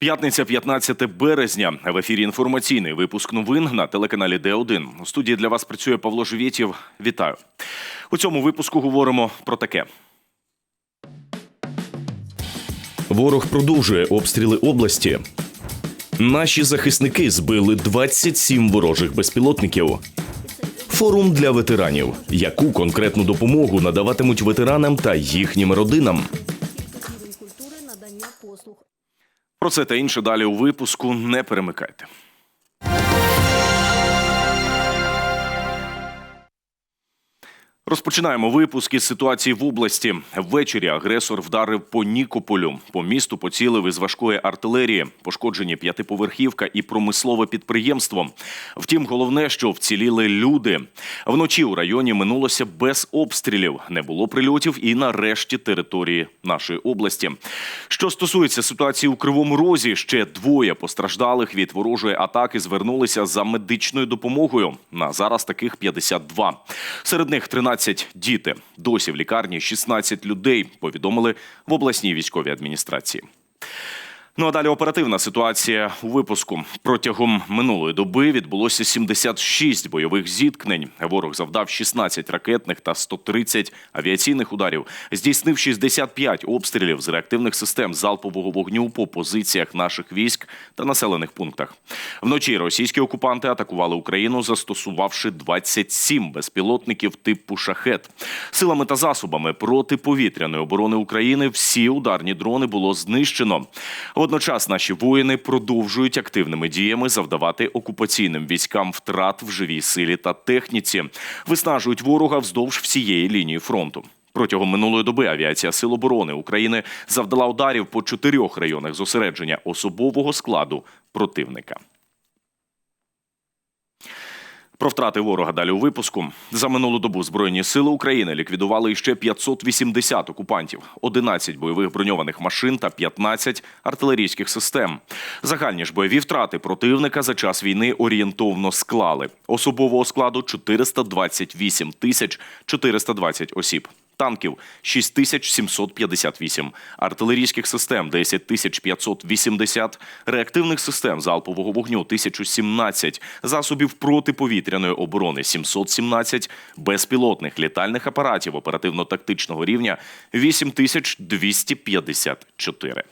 П'ятниця, 15 березня. В ефірі інформаційний випуск новин на телеканалі Д1. У студії для вас працює Павло Живєтєв. Вітаю. У цьому випуску говоримо про таке. Ворог продовжує обстріли області. Наші захисники збили 27 ворожих безпілотників. Форум для ветеранів. Яку конкретну допомогу надаватимуть ветеранам та їхнім родинам? рівень культури надання послуг. Про це та інше далі у випуску. Не перемикайте. Розпочинаємо випуск із ситуації в області. Ввечері агресор вдарив по Нікополю. По місту поцілив із важкої артилерії. Пошкоджені п'ятиповерхівка і промислове підприємство. Втім, головне, що вціліли люди. Вночі у районі минулося без обстрілів. Не було прильотів і на решті території нашої області. Що стосується ситуації у Кривому Розі, ще двоє постраждалих від ворожої атаки звернулися за медичною допомогою. На зараз таких 52. Серед них 13 діти. Досі в лікарні 16 людей, повідомили в обласній військовій адміністрації. Ну а далі оперативна ситуація у випуску. Протягом минулої доби відбулося 76 бойових зіткнень. Ворог завдав 16 ракетних та 130 авіаційних ударів. Здійснив 65 обстрілів з реактивних систем залпового вогню по позиціях наших військ та населених пунктах. Вночі російські окупанти атакували Україну, застосувавши 27 безпілотників типу шахет. Силами та засобами протиповітряної оборони України всі ударні дрони було знищено. Водночас наші воїни продовжують активними діями завдавати окупаційним військам втрат в живій силі та техніці, виснажують ворога вздовж всієї лінії фронту. Протягом минулої доби авіація Сил оборони України завдала ударів по чотирьох районах зосередження особового складу противника. Про втрати ворога далі у випуску. За минулу добу Збройні сили України ліквідували ще 580 окупантів, 11 бойових броньованих машин та 15 артилерійських систем. Загальні ж бойові втрати противника за час війни орієнтовно склали. Особового складу 428 тисяч 420 осіб. Танків 6758, артилерійських систем 10580, реактивних систем залпового вогню 1017, засобів протиповітряної оборони 717, безпілотних літальних апаратів оперативно-тактичного рівня 8254.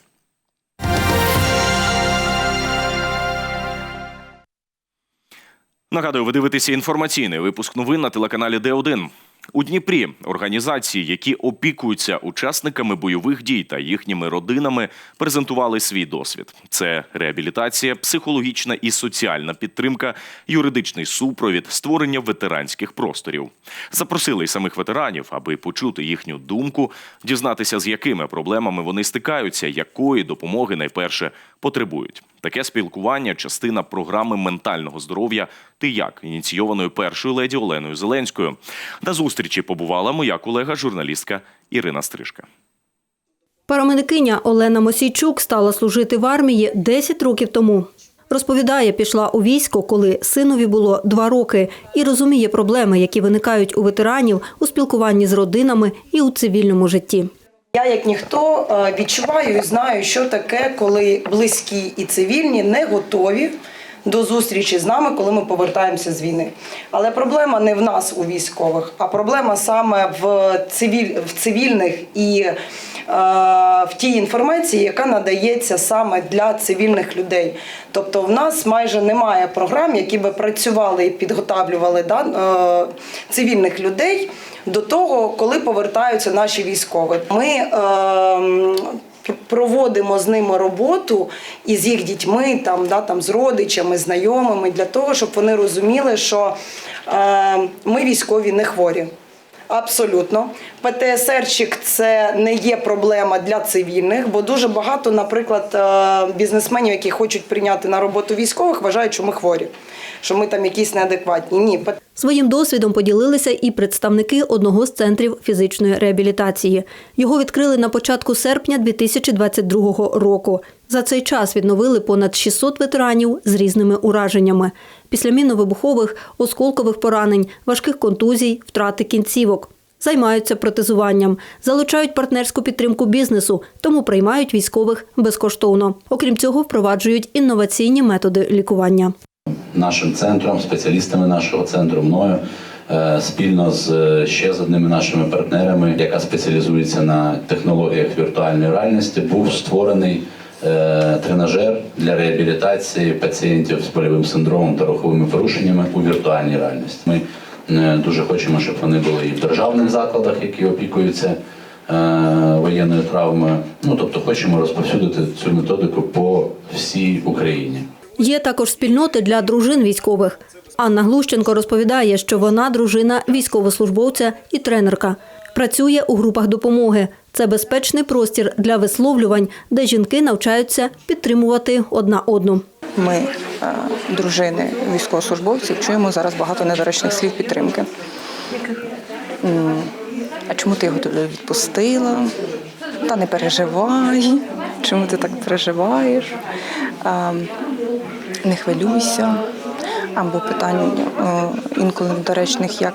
Нагадую, ви дивитеся інформаційний випуск новин на телеканалі Д1. У Дніпрі організації, які опікуються учасниками бойових дій та їхніми родинами, презентували свій досвід. Це реабілітація, психологічна і соціальна підтримка, юридичний супровід, створення ветеранських просторів. Запросили й самих ветеранів, аби почути їхню думку, дізнатися, з якими проблемами вони стикаються, якої допомоги найперше потребують. Таке спілкування частина програми ментального здоров'я Ти як ініційованої першою леді Оленою Зеленською. На зустрічі побувала моя колега, журналістка Ірина Стрижка. Парамедикиня Олена Мосійчук стала служити в армії 10 років тому. Розповідає, пішла у військо, коли синові було два роки, і розуміє проблеми, які виникають у ветеранів у спілкуванні з родинами і у цивільному житті. Я, як ніхто, е, відчуваю і знаю, що таке, коли близькі і цивільні не готові до зустрічі з нами, коли ми повертаємося з війни. Але проблема не в нас, у військових, а проблема саме в, цивіль, в цивільних і в тій інформації, яка надається саме для цивільних людей. Тобто, в нас майже немає програм, які би працювали і підготавлювали да, е, цивільних людей до того, коли повертаються наші військові. Ми е, проводимо з ними роботу і з їх дітьми, там, да, там, з родичами, знайомими, для того, щоб вони розуміли, що е, ми військові не хворі. Абсолютно. ПТСРчик це не є проблема для цивільних, бо дуже багато, наприклад, е, бізнесменів, які хочуть прийняти на роботу військових, вважають, що ми хворі, що ми там якісь неадекватні. Ні, Своїм досвідом поділилися і представники одного з центрів фізичної реабілітації. Його відкрили на початку серпня 2022 року. За цей час відновили понад 600 ветеранів з різними ураженнями. Після мінно-вибухових, осколкових поранень, важких контузій, втрати кінцівок. займаються протезуванням, залучають партнерську підтримку бізнесу, тому приймають військових безкоштовно. Окрім цього, впроваджують інноваційні методи лікування. нашим центром, спеціалістами нашого центру, мною е, спільно з е, ще з одними нашими партнерами, яка спеціалізується на технологіях віртуальної реальності, був створений тренажер для реабілітації пацієнтів з больовим синдромом та руховими порушеннями у віртуальній реальності. Ми е, дуже хочемо, щоб вони були і в державних закладах, які опікуються е, воєнною травмою. Ну тобто, хочемо розповсюдити цю методику по всій Україні. Є також спільноти для дружин військових. Анна Глущенко розповідає, що вона дружина військовослужбовця і тренерка. Працює у групах допомоги. Це безпечний простір для висловлювань, де жінки навчаються підтримувати одна одну. Ми, е, дружини військовослужбовців, чуємо зараз багато недоречних слів підтримки. А чому ти його туди відпустила? Та не переживай. Чому ти так переживаєш? Не хвилюйся. Або питання е, інколи недоречних, як,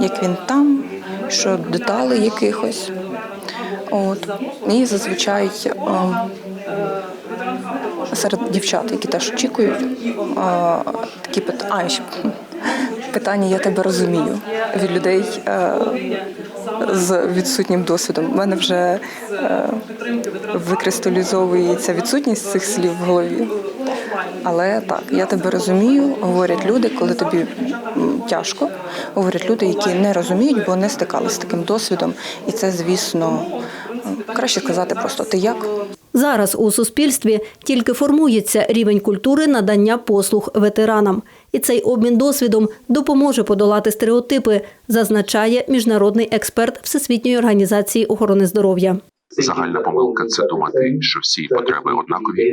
як він там, що деталей якихось. От. І зазвичай е, серед дівчат, які теж очікують, такі пит... а, ще питання я тебе розумію від людей е, з відсутнім досвідом. У мене вже е, викристалізовується відсутність цих слів в голові. Але так, я тебе розумію, говорять люди, коли тобі тяжко, говорять люди, які не розуміють, бо не стикалися з таким досвідом. І це, звісно, краще сказати просто ти як. Зараз у суспільстві тільки формується рівень культури надання послуг ветеранам. І цей обмін досвідом допоможе подолати стереотипи, зазначає міжнародний експерт Всесвітньої організації охорони здоров'я. Загальна помилка це думати, що всі потреби однакові.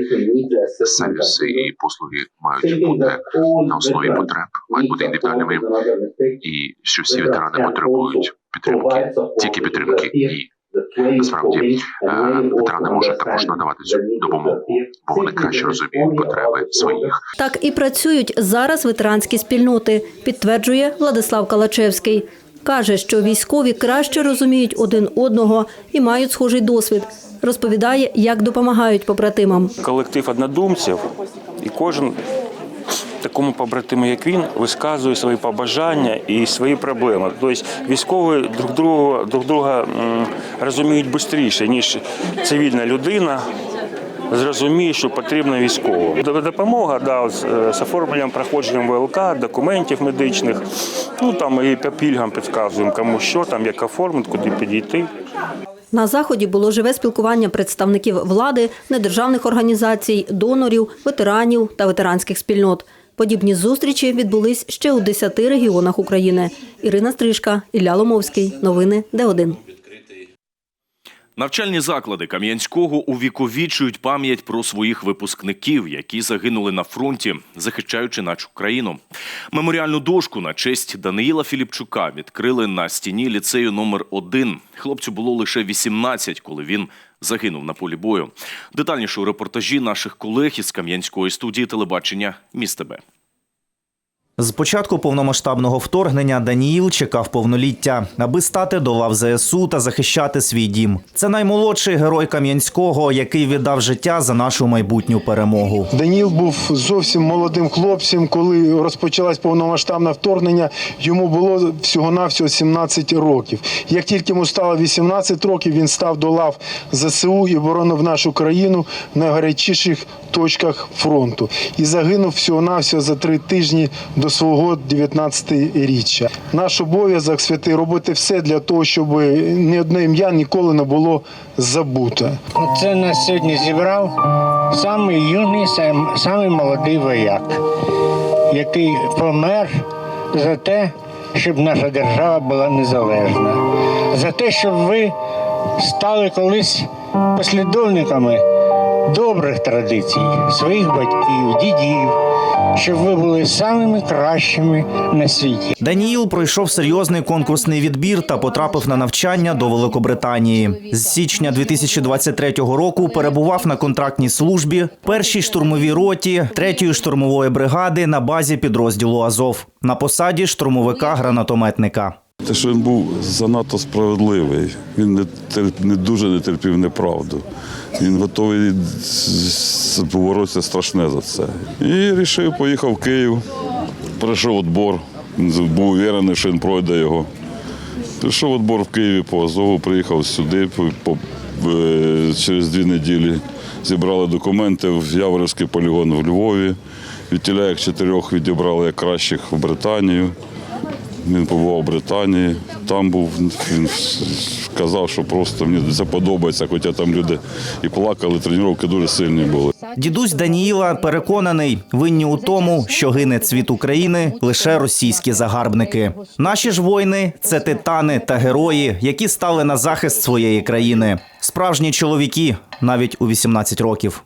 Сервіси і послуги мають бути на основі потреб, мають бути індивідуальними, і що всі ветерани потребують підтримки, тільки підтримки. І насправді е, ветерани можуть також надавати цю допомогу, бо вони краще розуміють потреби своїх. Так і працюють зараз ветеранські спільноти, підтверджує Владислав Калачевський. Каже, що військові краще розуміють один одного і мають схожий досвід. Розповідає, як допомагають побратимам. колектив однодумців, і кожен такому побратиму, як він, висказує свої побажання і свої проблеми. Тобто військові друг друга, друг друга розуміють швидше, ніж цивільна людина. Зрозуміє, що потрібно військовим. Д- Допомога да, е, з оформленням проходженням ВЛК, документів медичних. Ну там і по пільгам підказуємо, кому що там, як оформити, куди підійти. На заході було живе спілкування представників влади, недержавних організацій, донорів, ветеранів та ветеранських спільнот. Подібні зустрічі відбулись ще у 10 регіонах України. Ірина Стрижка, Ілля Ломовський. Новини Д1. Навчальні заклади Кам'янського увіковічують пам'ять про своїх випускників, які загинули на фронті, захищаючи нашу країну. Меморіальну дошку на честь Даниїла Філіпчука відкрили на стіні ліцею номер 1 Хлопцю було лише 18, коли він загинув на полі бою. Детальніше у репортажі наших колег із Кам'янської студії телебачення «Містебе». ТБ». З початку повномасштабного вторгнення Даніїл чекав повноліття, аби стати до лав ЗСУ та захищати свій дім. Це наймолодший герой Кам'янського, який віддав життя за нашу майбутню перемогу. Даніл був зовсім молодим хлопцем, коли розпочалось повномасштабне вторгнення. Йому було всього-навсього 17 років. Як тільки йому стало 18 років, він став до лав ЗСУ і боронив нашу країну в найгарячіших точках фронту. І загинув всього-навсього за три тижні до свого 19-річчя. Наш обов'язок святий робити все для того, щоб ні одне ім'я ніколи не було забуто. Це нас сьогодні зібрав самий юний, сам- самий молодий вояк, який помер за те, щоб наша держава була незалежна, за те, щоб ви стали колись послідовниками добрих традицій своїх батьків, дідів, щоб ви були самими кращими на світі. Даніїл пройшов серйозний конкурсний відбір та потрапив на навчання до Великобританії. З січня 2023 року перебував на контрактній службі першій штурмовій роті третьої штурмової бригади на базі підрозділу Азов на посаді штурмовика-гранатометника. Те, що він був занадто справедливий, він не, терп- не дуже не терпів неправду. Він готовий поборотися страшне за це. І вирішив, поїхав в Київ, пройшов відбор. Був уверений, що він пройде його. Прийшов відбор в Києві по Азову, приїхав сюди по, е, через дві неділі. Зібрали документи в Яворівський полігон в Львові. Відтіля як чотирьох відібрали як кращих в Британію. Він побував в Британії, там був, він казав, що просто мені це подобається, хоча там люди і плакали, тренування дуже сильні були. Дідусь Даніїла переконаний, винні у тому, що гине цвіт України лише російські загарбники. Наші ж воїни це титани та герої, які стали на захист своєї країни. Справжні чоловіки навіть у 18 років.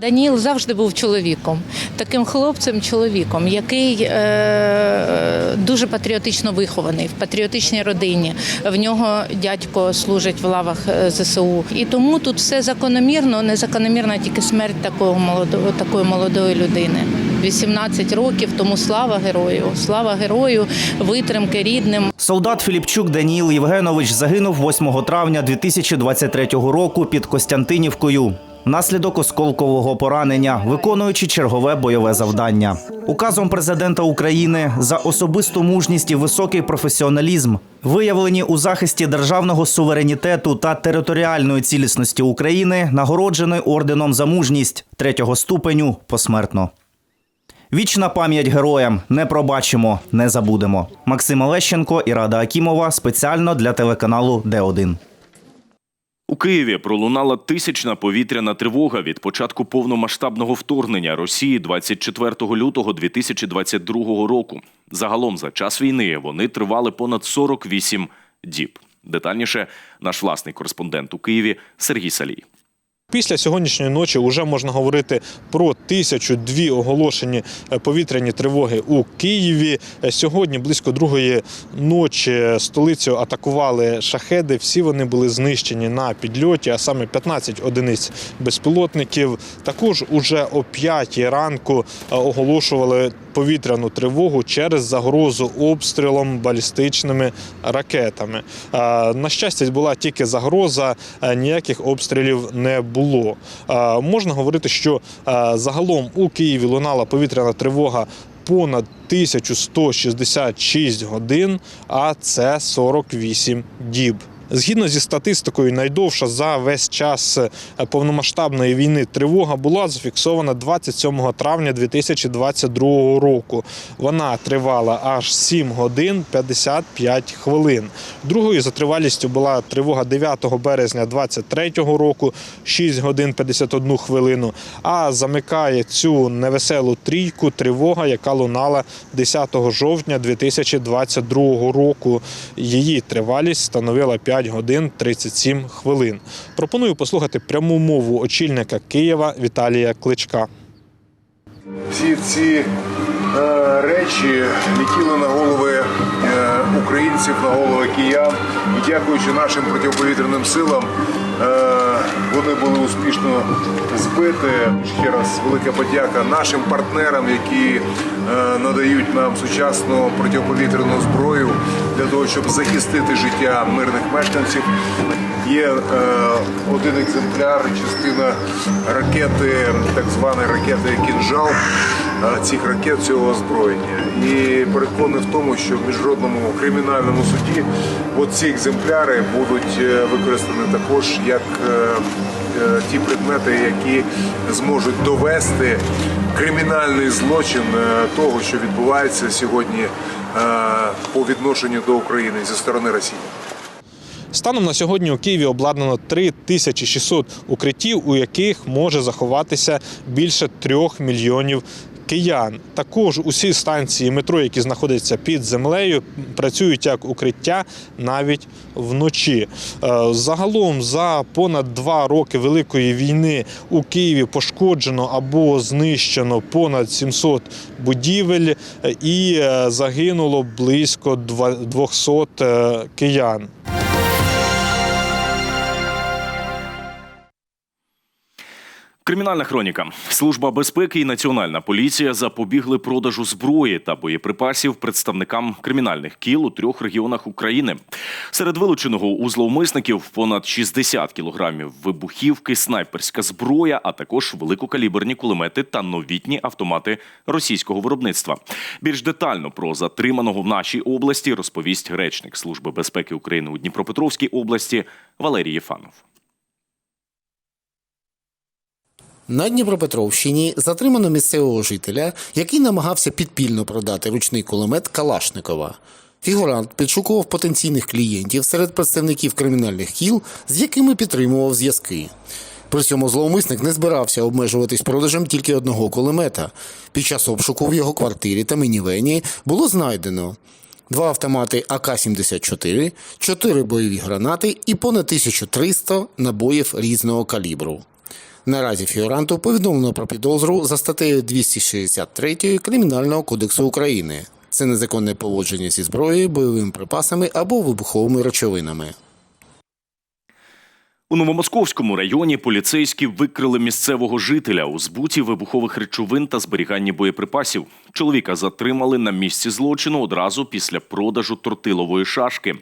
Даніл завжди був чоловіком, таким хлопцем, чоловіком, який е, дуже патріотично вихований в патріотичній родині. В нього дядько служить в лавах е, ЗСУ. І тому тут все закономірно, незакономірна тільки смерть такого молодого, такої молодої людини. 18 років, тому слава герою, слава герою, витримки рідним. Солдат Філіпчук Даніїл Євгенович загинув 8 травня 2023 року під Костянтинівкою. Внаслідок осколкового поранення, виконуючи чергове бойове завдання. Указом президента України за особисту мужність і високий професіоналізм, виявлені у захисті державного суверенітету та територіальної цілісності України, нагороджений орденом за мужність третього ступеню посмертно. Вічна пам'ять героям не пробачимо, не забудемо. Максим Олещенко і Рада Акімова спеціально для телеканалу Д1. У Києві пролунала тисячна повітряна тривога від початку повномасштабного вторгнення Росії 24 лютого 2022 року. Загалом за час війни вони тривали понад 48 діб. Детальніше наш власний кореспондент у Києві Сергій Салій. Після сьогоднішньої ночі вже можна говорити про тисячу дві оголошені е, повітряні тривоги у Києві. Е, Сьогодні близько другої ночі столицю атакували шахеди. Всі вони були знищені на підльоті, а саме 15 одиниць безпілотників. Також уже о 5 ранку е, оголошували повітряну тривогу через загрозу обстрілом балістичними ракетами. На щастя, була тільки загроза, ніяких обстрілів не було. Можна говорити, що загалом у Києві лунала повітряна тривога. Понад 1166 годин, а це 48 діб. Згідно зі статистикою, найдовша за весь час е, повномасштабної війни тривога була зафіксована 27 травня 2022 року. Вона тривала аж 7 годин 55 хвилин. Другою за тривалістю була тривога 9 березня 2023 року, 6 годин 51 хвилину. А замикає цю невеселу трійку тривога, яка лунала 10 жовтня 2022 року. Її тривалість становила 5 годин 37 хвилин. Пропоную послухати пряму мову очільника Києва Віталія Кличка. Всі ці е, речі летіли на голови е, українців, на голови киян. І дякуючи нашим протиповітряним силам, е, вони були успішно збиті. Ще раз велика подяка нашим партнерам, які надають нам сучасну протиповітряну зброю для того, щоб захистити життя мирних мешканців. Є е, один екземпляр, частина ракети, так званої ракети Кінжал, е, цих ракет цього озброєння. І переконаний в тому, що в міжнародному кримінальному суді ці екземпляри будуть е, використані також як е, е, ті предмети, які зможуть довести кримінальний злочин е, того, що відбувається сьогодні е, по відношенню до України зі сторони Росії. Станом на сьогодні у Києві обладнано 3600 укриттів, у яких може заховатися більше трьох мільйонів киян. Також усі станції метро, які знаходяться під землею, працюють як укриття навіть вночі. Е, Загалом за понад два роки великої війни у Києві пошкоджено або знищено понад 700 будівель е, і е, загинуло близько два- 200 е, киян. Кримінальна хроніка. Служба безпеки і Національна поліція запобігли продажу зброї та боєприпасів представникам кримінальних кіл у трьох регіонах України. Серед вилученого у зловмисників понад 60 кілограмів вибухівки, снайперська зброя, а також великокаліберні кулемети та новітні автомати російського виробництва. Більш детально про затриманого в нашій області розповість речник Служби безпеки України у Дніпропетровській області Валерій Єфанов. На Дніпропетровщині затримано місцевого жителя, який намагався підпільно продати ручний кулемет Калашникова. Фігурант підшукував потенційних клієнтів серед представників кримінальних кіл, з якими підтримував зв'язки. При цьому зловмисник не збирався обмежуватись продажем тільки одного кулемета. Під час обшуку в його квартирі та мінівені було знайдено два автомати АК-74, чотири бойові гранати і понад 1300 набоїв різного калібру. Наразі фігуранту повідомлено про підозру за статтею 263 Кримінального кодексу України. Це незаконне поводження зі зброєю, бойовими припасами або вибуховими речовинами. У Новомосковському районі поліцейські викрили місцевого жителя у збуті вибухових речовин та зберіганні боєприпасів. Чоловіка затримали на місці злочину одразу після продажу тортилової шашки.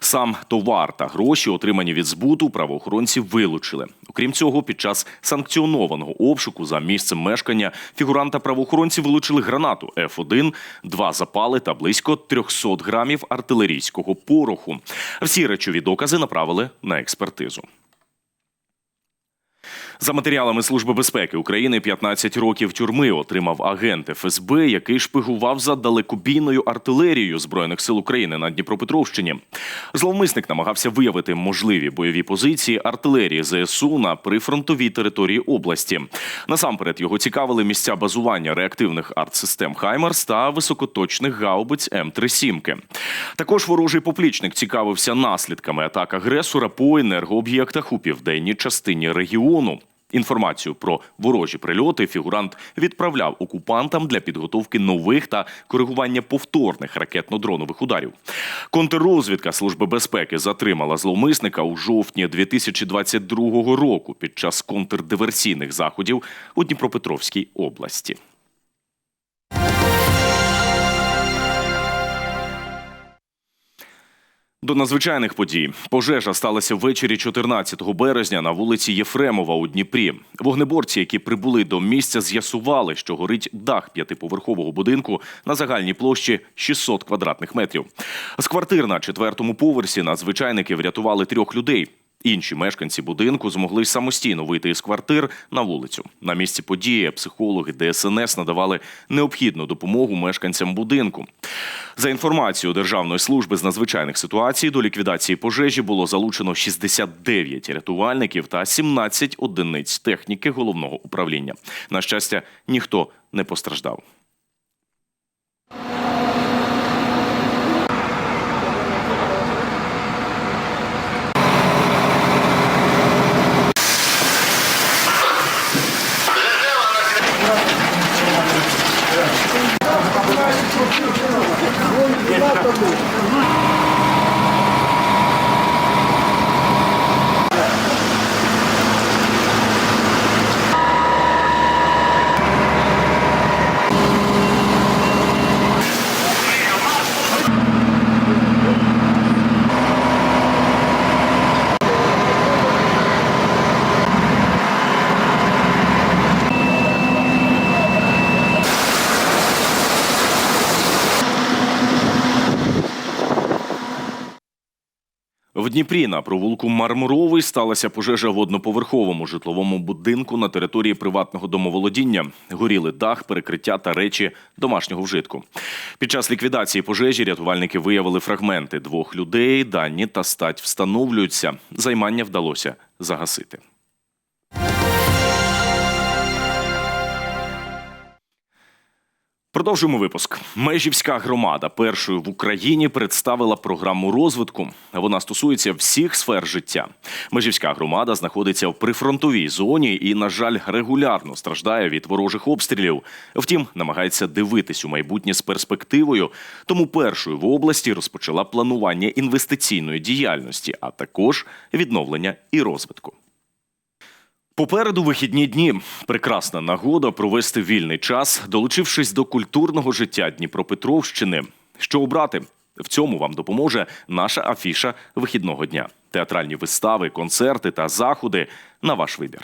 Сам товар та гроші, отримані від збуту, правоохоронці вилучили. Окрім цього, під час санкціонованого обшуку за місцем мешкання фігуранта правоохоронці вилучили гранату Ф1, два запали та близько 300 грамів артилерійського пороху. Всі речові докази направили на експертизу. За матеріалами Служби безпеки України 15 років тюрми отримав агент ФСБ, який шпигував за далекобійною артилерією збройних сил України на Дніпропетровщині. Зловмисник намагався виявити можливі бойові позиції артилерії ЗСУ на прифронтовій території області. Насамперед його цікавили місця базування реактивних артсистем Хаймерс та високоточних гаубиць М3 сімки. Також ворожий поплічник цікавився наслідками атак агресора по енергооб'єктах у південній частині регіону. Інформацію про ворожі прильоти фігурант відправляв окупантам для підготовки нових та коригування повторних ракетно-дронових ударів. Контррозвідка Служби безпеки затримала зловмисника у жовтні 2022 року під час контрдиверсійних заходів у Дніпропетровській області. До надзвичайних подій пожежа сталася ввечері 14 березня на вулиці Єфремова у Дніпрі. Вогнеборці, які прибули до місця, з'ясували, що горить дах п'ятиповерхового будинку на загальній площі 600 квадратних метрів. З квартир на четвертому поверсі надзвичайники врятували трьох людей. Інші мешканці будинку змогли самостійно вийти із квартир на вулицю. На місці події психологи ДСНС надавали необхідну допомогу мешканцям будинку. За інформацією Державної служби з надзвичайних ситуацій до ліквідації пожежі було залучено 69 рятувальників та 17 одиниць техніки головного управління. На щастя, ніхто не постраждав. В Дніпрі на провулку Мармуровий сталася пожежа в одноповерховому житловому будинку на території приватного домоволодіння. Горіли дах, перекриття та речі домашнього вжитку. Під час ліквідації пожежі рятувальники виявили фрагменти двох людей. Дані та стать встановлюються. Займання вдалося загасити. Продовжуємо випуск. Межівська громада першою в Україні представила програму розвитку. Вона стосується всіх сфер життя. Межівська громада знаходиться в прифронтовій зоні і, на жаль, регулярно страждає від ворожих обстрілів. Втім, намагається дивитись у майбутнє з перспективою. Тому першою в області розпочала планування інвестиційної діяльності, а також відновлення і розвитку. Попереду вихідні дні. Прекрасна нагода провести вільний час, долучившись до культурного життя Дніпропетровщини. Що обрати? В цьому вам допоможе наша афіша вихідного дня. Театральні вистави, концерти та заходи на ваш вибір.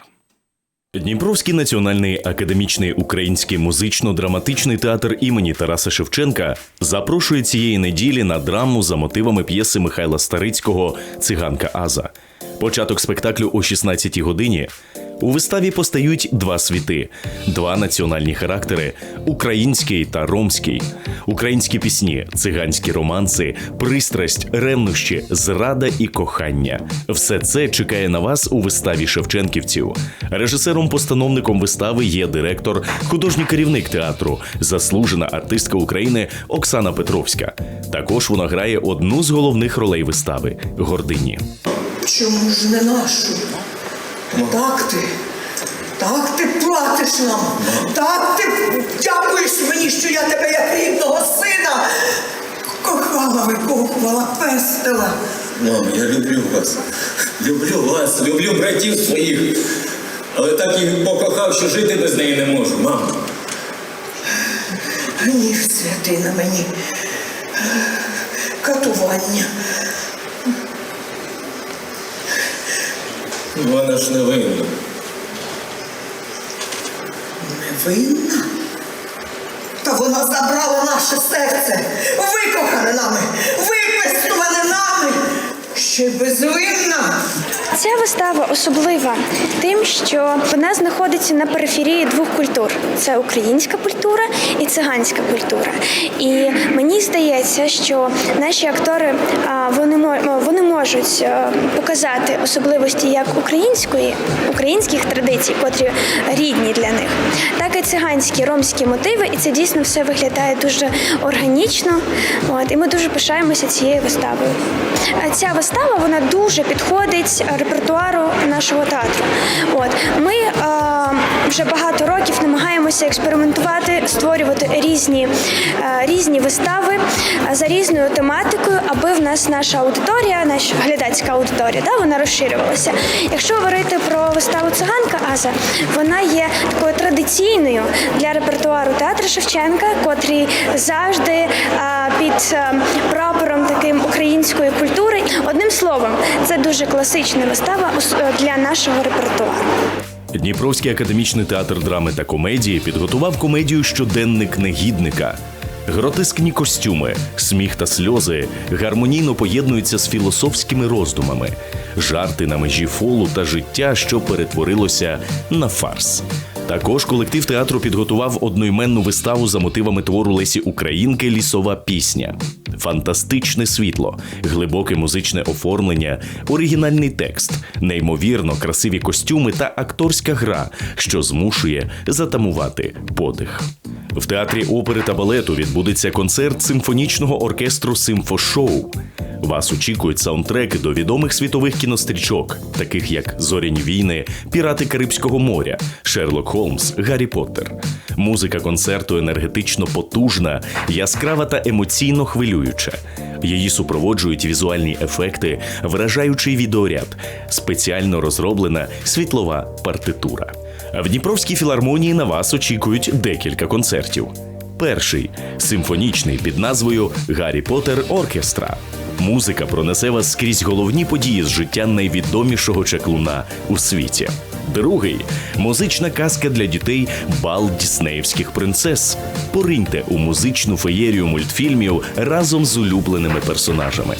Дніпровський національний академічний український музично-драматичний театр імені Тараса Шевченка запрошує цієї неділі на драму за мотивами п'єси Михайла Старицького Циганка Аза. Початок спектаклю о 16-й годині. У виставі постають два світи, два національні характери український та ромський, українські пісні, циганські романси, пристрасть, ревнощі, зрада і кохання. Все це чекає на вас у виставі Шевченківців. Режисером-постановником вистави є директор, художній керівник театру, заслужена артистка України Оксана Петровська. Також вона грає одну з головних ролей вистави гордині. Чому ж не нашу? Так ти, так ти платиш нам, так ти дякуєш мені, що я тебе як рідного сина кохала, викохувала, пестила. Мамо, я люблю вас. Люблю вас, люблю братів своїх. Але так їх покохав, що жити без неї не можу, мамо. Гнів святий на мені. Катування. Вона ж не винна. Невинна? Та вона забрала наше серце, викохане нами, випестуване нами, ще безвинна. Ця вистава особлива тим, що вона знаходиться на периферії двох культур: це українська культура і циганська культура. І мені здається, що наші актори вони вони можуть показати особливості як української, українських традицій, котрі рідні для них, так і циганські ромські мотиви. І це дійсно все виглядає дуже органічно. От і ми дуже пишаємося цією виставою. Ця вистава вона дуже підходить репертуару нашого театру. От ми е, вже багато років намагаємося експериментувати, створювати різні, е, різні вистави е, за різною тематикою, аби в нас наша аудиторія, наша глядацька аудиторія, да, вона розширювалася. Якщо говорити про виставу циганка Аза, вона є такою традиційною для репертуару театру Шевченка, котрий завжди е, під прапором таким української культури. Одним словом, це дуже класична вистава для нашого репертуару. Дніпровський академічний театр драми та комедії підготував комедію Щоденник негідника. Гротескні костюми, сміх та сльози гармонійно поєднуються з філософськими роздумами, жарти на межі фолу та життя, що перетворилося на фарс. Також колектив театру підготував одноіменну виставу за мотивами твору Лесі Українки Лісова пісня. Фантастичне світло, глибоке музичне оформлення, оригінальний текст, неймовірно красиві костюми та акторська гра, що змушує затамувати подих. В театрі опери та балету відбудеться концерт симфонічного оркестру Симфошоу. Вас очікують саундтреки до відомих світових кінострічок, таких як Зоряні війни, Пірати Карибського моря, Шерлок Холмс, Гаррі Поттер. Музика концерту енергетично потужна, яскрава та емоційно хвилююча. Її супроводжують візуальні ефекти, вражаючий відеоряд, спеціально розроблена світлова партитура. В Дніпровській філармонії на вас очікують декілька концертів. Перший симфонічний під назвою Гаррі Поттер Оркестра. Музика пронесе вас скрізь головні події з життя найвідомішого чаклуна у світі. Другий музична казка для дітей Бал Діснеївських принцес. Пориньте у музичну феєрію мультфільмів разом з улюбленими персонажами.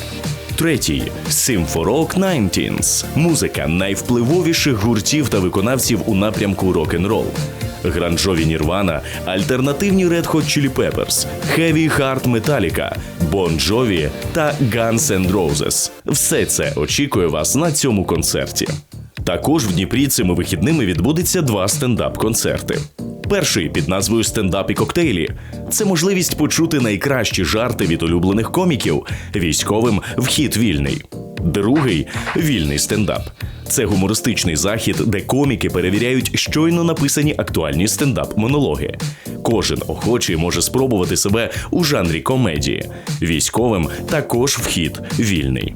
Третій Симфорок 19 музика найвпливовіших гуртів та виконавців у напрямку рок-н-рол. Гранжові Нірвана, альтернативні Red Hot Chili Peppers, Heavy Heart Metallica, Bon Jovi та Guns N' Roses. Все це очікує вас на цьому концерті. Також в Дніпрі цими вихідними відбудеться два стендап-концерти. Перший під назвою Стендап і коктейлі це можливість почути найкращі жарти від улюблених коміків. Військовим вхід вільний. Другий вільний стендап. Це гумористичний захід, де коміки перевіряють щойно написані актуальні стендап-монологи. Кожен охочий може спробувати себе у жанрі комедії. Військовим також вхід вільний.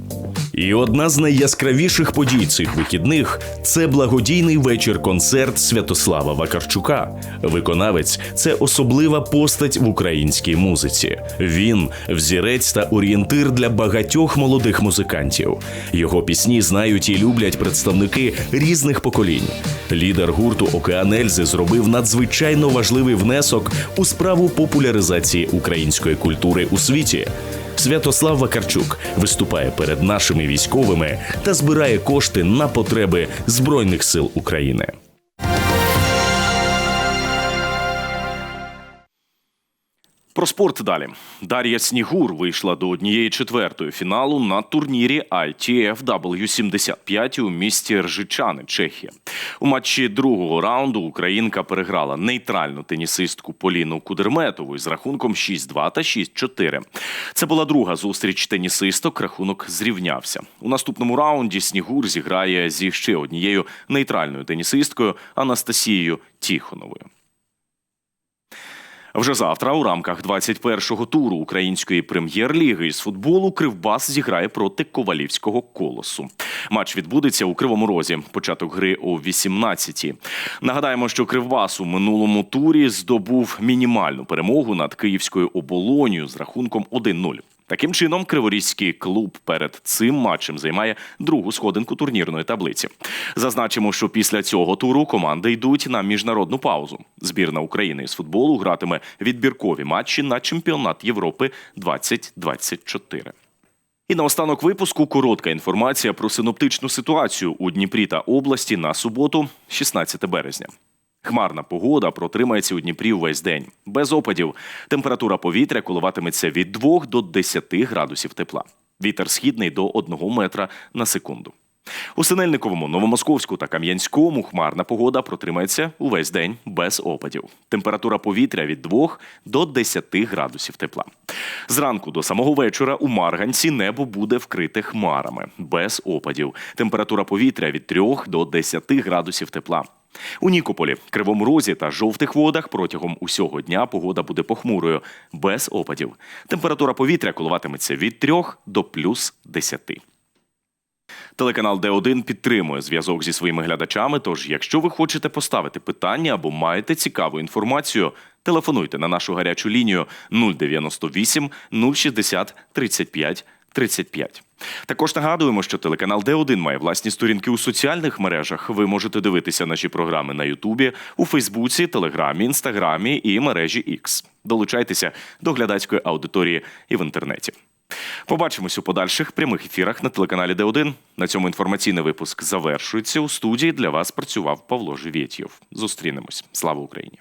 І одна з найяскравіших подій цих вихідних це благодійний вечір-концерт Святослава Вакарчука. Виконавець це особлива постать в українській музиці. Він взірець та орієнтир для багатьох молодих музикантів. Його пісні знають і люблять представники різних поколінь. Лідер гурту Океан Ельзи зробив надзвичайно важливий внесок у справу популяризації української культури у світі. Святослав Вакарчук виступає перед нашими військовими та збирає кошти на потреби Збройних сил України. Про спорт далі. Дар'я Снігур вийшла до однієї четвертої фіналу на турнірі ITF W75 у місті Ржичани, Чехія. У матчі другого раунду українка переграла нейтральну тенісистку Поліну Кудерметову з рахунком 6-2 та 6-4. Це була друга зустріч тенісисток. Рахунок зрівнявся. У наступному раунді Снігур зіграє зі ще однією нейтральною тенісисткою Анастасією Тіхоновою. Вже завтра у рамках 21-го туру української прем'єр-ліги з футболу Кривбас зіграє проти Ковалівського колосу. Матч відбудеться у Кривому Розі. Початок гри о 18-ті. Нагадаємо, що Кривбас у минулому турі здобув мінімальну перемогу над київською оболонію з рахунком 1-0. Таким чином, криворізький клуб перед цим матчем займає другу сходинку турнірної таблиці. Зазначимо, що після цього туру команди йдуть на міжнародну паузу. Збірна України з футболу гратиме відбіркові матчі на чемпіонат Європи 2024. І наостанок випуску коротка інформація про синоптичну ситуацію у Дніпрі та області на суботу, 16 березня. Хмарна погода протримається у Дніпрі увесь день. Без опадів. Температура повітря коливатиметься від 2 до 10 градусів тепла. Вітер східний до 1 метра на секунду. У Синельниковому, Новомосковську та Кам'янському хмарна погода протримається увесь день без опадів. Температура повітря від 2 до 10 градусів тепла. Зранку до самого вечора у Марганці небо буде вкрите хмарами без опадів. Температура повітря від 3 до 10 градусів тепла. У Нікополі, Кривому Розі та жовтих водах протягом усього дня погода буде похмурою, без опадів. Температура повітря коливатиметься від 3 до плюс 10. Телеканал Д1 підтримує зв'язок зі своїми глядачами. Тож, якщо ви хочете поставити питання або маєте цікаву інформацію, телефонуйте на нашу гарячу лінію 098 060 35 35. Також нагадуємо, що телеканал Д1 має власні сторінки у соціальних мережах. Ви можете дивитися наші програми на Ютубі, у Фейсбуці, Телеграмі, Інстаграмі і мережі X. Долучайтеся до глядацької аудиторії і в інтернеті. Побачимось у подальших прямих ефірах на телеканалі Д1. На цьому інформаційний випуск завершується. У студії для вас працював Павло Живєтєв. Зустрінемось. Слава Україні!